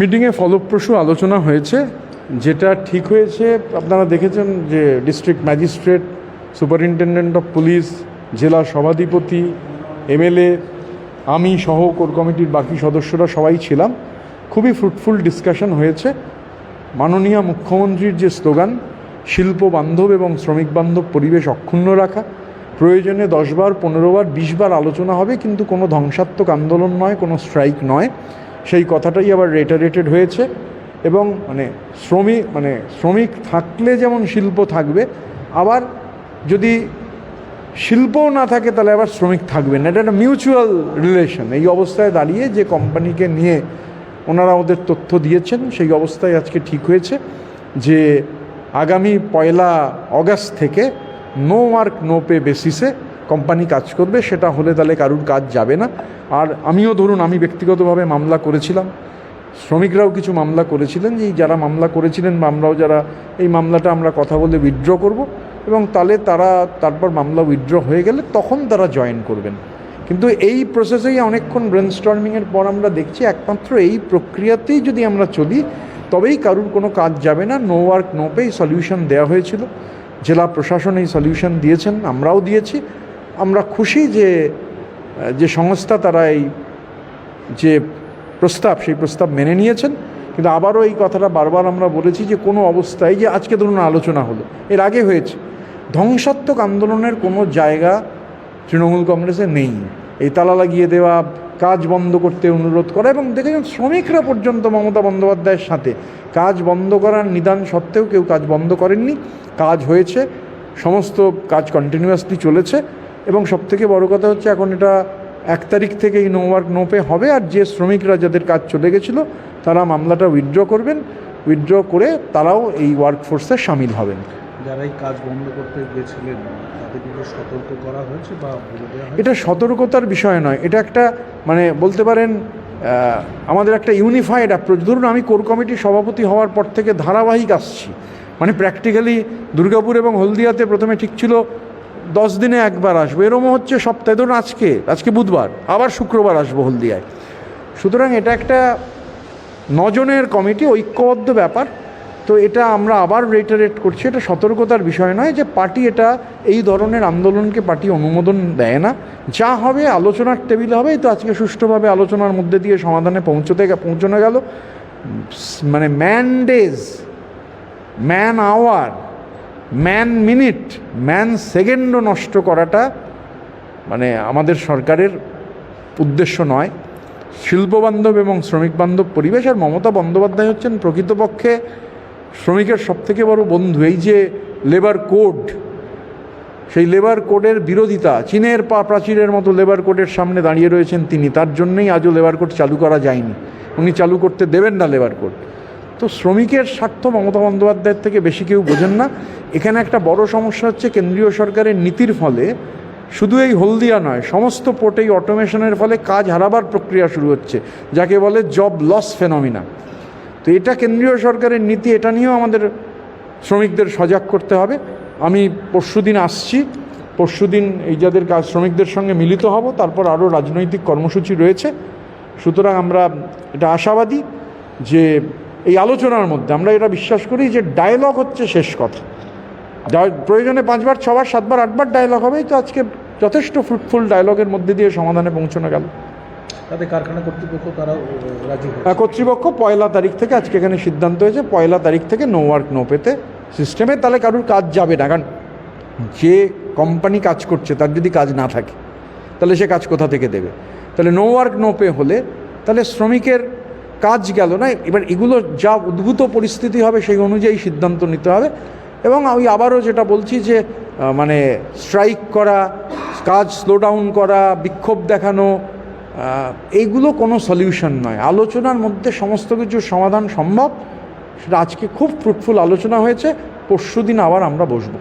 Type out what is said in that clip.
মিটিংয়ে ফলপ্রসূ আলোচনা হয়েছে, যেটা ঠিক হয়েছে। আপনারা দেখেছেন যে district magistrate, superintendent of police, জেলা সভাধিপতি, এমএলএ, আমি সহ কোর কমিটির বাকি সদস্যরা সবাই ছিলাম। খুবই ফ্রুটফুল ডিসকাশন হয়েছে। মাননীয় মুখ্যমন্ত্রীর যে স্লোগান, শিল্প বান্ধব এবং শ্রমিক বান্ধব পরিবেশ অক্ষুণ্ণ রাখা। প্রয়োজনে দশবার পনেরোবার বিশবার আলোচনা হবে, কিন্তু কোনো ধ্বংসাত্মক আন্দোলন নয়, কোনো স্ট্রাইক নয়। সেই কথাটাই আবার রেটারেটেড হয়েছে এবং মানে শ্রমিক মানে শ্রমিক থাকলে যেমন শিল্প থাকবে, আবার যদি শিল্পও না থাকে তাহলে আবার শ্রমিক থাকবে না। এটা একটা মিউচুয়াল রিলেশন এই অবস্থায় দাঁড়িয়ে যে কোম্পানিকে নিয়ে ওনারা ওদের তথ্য দিয়েছেন, সেই অবস্থায় আজকে ঠিক হয়েছে যে আগামী পয়লা অগাস্ট থেকে নো মার্ক নো পে বেসিসে কোম্পানি কাজ করবে, সেটা হলে তাহলে কারুর কাজ যাবে না। আর আমিও ধরুন, আমি ব্যক্তিগতভাবে মামলা করেছিলাম। শ্রমিকরাও কিছু মামলা করেছিলেন যে, যারা মামলা করেছিলেন আমরাও যারা এই মামলাটা আমরা কথা বলে উইথড্র করব এবং তাহলে তারা তারপর মামলা উইথড্র হয়ে গেলে তখন তারা জয়েন করবেন। কিন্তু এই প্রসেসেই অনেকক্ষণ ব্রেনস্টর্মিংয়ের পর আমরা দেখছি, একমাত্র এই প্রক্রিয়াতেই যদি আমরা চলি, তবেই কারুর কোনো কাজ যাবে না। No work no pay solution দেওয়া হয়েছিল। জেলা প্রশাসন এই সলিউশন দিয়েছেন, আমরাও দিয়েছি। আমরা খুশি যে যে সংস্থা তারা এই যে প্রস্তাব, সেই প্রস্তাব মেনে নিয়েছেন। কিন্তু আবারও এই কথাটা বারবার আমরা বলেছি যে, কোনো অবস্থায় যে আজকে ধরুন আলোচনা হলো, এর আগে হয়েছে। ধ্বংসাত্মক আন্দোলনের কোনো জায়গা তৃণমূল কংগ্রেসে নেই। এই তালা লাগিয়ে দেওয়া, কাজ বন্ধ করতে অনুরোধ করা এবং দেখেছেন শ্রমিকরা পর্যন্ত মমতা বন্দ্যোপাধ্যায়ের সাথে। কাজ বন্ধ করার নিদান সত্ত্বেও কেউ কাজ বন্ধ করেননি। কাজ হয়েছে, সমস্ত কাজ কন্টিনিউয়াসলি চলেছে। এবং সবথেকে বড় কথা হচ্ছে এখন এটা এক তারিখ থেকে এই নো ওয়ার্ক নো পে হবে আর যে শ্রমিকরা যাদের কাজ চলে গেছিল তারা মামলাটা উইথড্র করবেন। উইথড্র করে তারাও এই ওয়ার্ক ফোর্সে সামিল হবেন। যারা এই কাজ বন্ধ করতে গেছিলেন তাদেরকে সতর্ক করা হয়েছে বা এটা সতর্কতার বিষয় নয়। এটা একটা মানে বলতে পারেন আমাদের একটা ইউনিফাইড অ্যাপ্রোচ ধরুন আমি কোর কমিটির সভাপতি হওয়ার পর থেকে ধারাবাহিক আসছি। মানে প্র্যাকটিক্যালি দুর্গাপুর এবং হলদিয়াতে প্রথমে ঠিক ছিল দশ দিনে একবার আসব। এরমও হচ্ছে সপ্তাহে। ধরুন আজকে আজকে বুধবার, আবার শুক্রবার আসব হলদিয়ায়। সুতরাং এটা একটা নজনের কমিটি, ঐক্যবদ্ধ ব্যাপার। তো এটা আমরা আবার রেটারেট করছি, এটা সতর্কতার বিষয় নয় যে পার্টি এটা এই ধরনের আন্দোলনকে পার্টি অনুমোদন দেয় না। যা হবে আলোচনার টেবিলে হবে তো আজকে সুষ্ঠুভাবে আলোচনার মধ্যে দিয়ে সমাধানে পৌঁছতে পৌঁছানো গেল। মানে man days man hour man minute, man সেকেন্ডও নষ্ট করাটা মানে আমাদের সরকারের উদ্দেশ্য নয়। শিল্পবান্ধব এবং শ্রমিক বান্ধব পরিবেশ আর মমতা বন্দ্যোপাধ্যায় হচ্ছেন প্রকৃতপক্ষে শ্রমিকের সবথেকে বড় বন্ধু। এই যে লেবার কোড সেই লেবার কোডের বিরোধিতা, চীনের পা প্রাচীরের মতো লেবার কোডের সামনে দাঁড়িয়ে রয়েছেন তিনি, তার জন্যই আজও লেবার কোড চালু করা যায়নি। উনি চালু করতে দেবেন না লেবার কোড তো শ্রমিকের স্বার্থ মমতা বন্দ্যোপাধ্যায়ের থেকে বেশি কেউ বোঝেন না। এখানে একটা বড় সমস্যা হচ্ছে কেন্দ্রীয় সরকারের নীতির ফলে শুধু এই হলদিয়া নয়, সমস্ত পোর্টেই অটোমেশনের ফলে কাজ হারাবার প্রক্রিয়া শুরু হচ্ছে, যাকে বলে জব লস ফেনমিনা তো এটা কেন্দ্রীয় সরকারের নীতি, এটা নিয়েও আমাদের শ্রমিকদের সজাগ করতে হবে। আমি পরশুদিন আসছি পরশুদিন এই যাদের কাজ শ্রমিকদের সঙ্গে মিলিত হব, তারপর আরও রাজনৈতিক কর্মসূচি রয়েছে। সুতরাং আমরা এটা আশাবাদী যে এই আলোচনার মধ্যে আমরা এটা বিশ্বাস করি যে ডায়লগ হচ্ছে শেষ কথা। প্রয়োজনে পাঁচবার ছবার সাতবার আটবার ডায়লগ হবেই তো আজকে যথেষ্ট ফ্রুটফুল ডায়লগের মধ্যে দিয়ে সমাধানে পৌঁছানো গেল। তাদের কারখানা কর্তৃপক্ষ তারা রাজি কর্তৃপক্ষ পয়লা তারিখ থেকে আজকে এখানে সিদ্ধান্ত হয়েছে পয়লা তারিখ থেকে নো ওয়ার্ক নো পেতে সিস্টেমে তাহলে কারুর কাজ যাবে না। কারণ যে কোম্পানি কাজ করছে তার যদি কাজ না থাকে তাহলে সে কাজ কোথা থেকে দেবে? তাহলে নো ওয়ার্ক নো পে হলে তাহলে শ্রমিকের কাজ গেল না, এবার এগুলো যা উদ্ভূত পরিস্থিতি হবে সেই অনুযায়ী সিদ্ধান্ত নিতে হবে। এবং আমি আবারও যেটা বলছি যে মানে স্ট্রাইক করা, কাজ স্লো ডাউন করা, বিক্ষোভ দেখানো এইগুলো কোনো সলিউশন নয়। আলোচনার মধ্যে সমস্ত কিছুর সমাধান সম্ভব। সেটা আজকে খুব ফ্রুটফুল আলোচনা হয়েছে পরশু দিন আবার আমরা বসবো।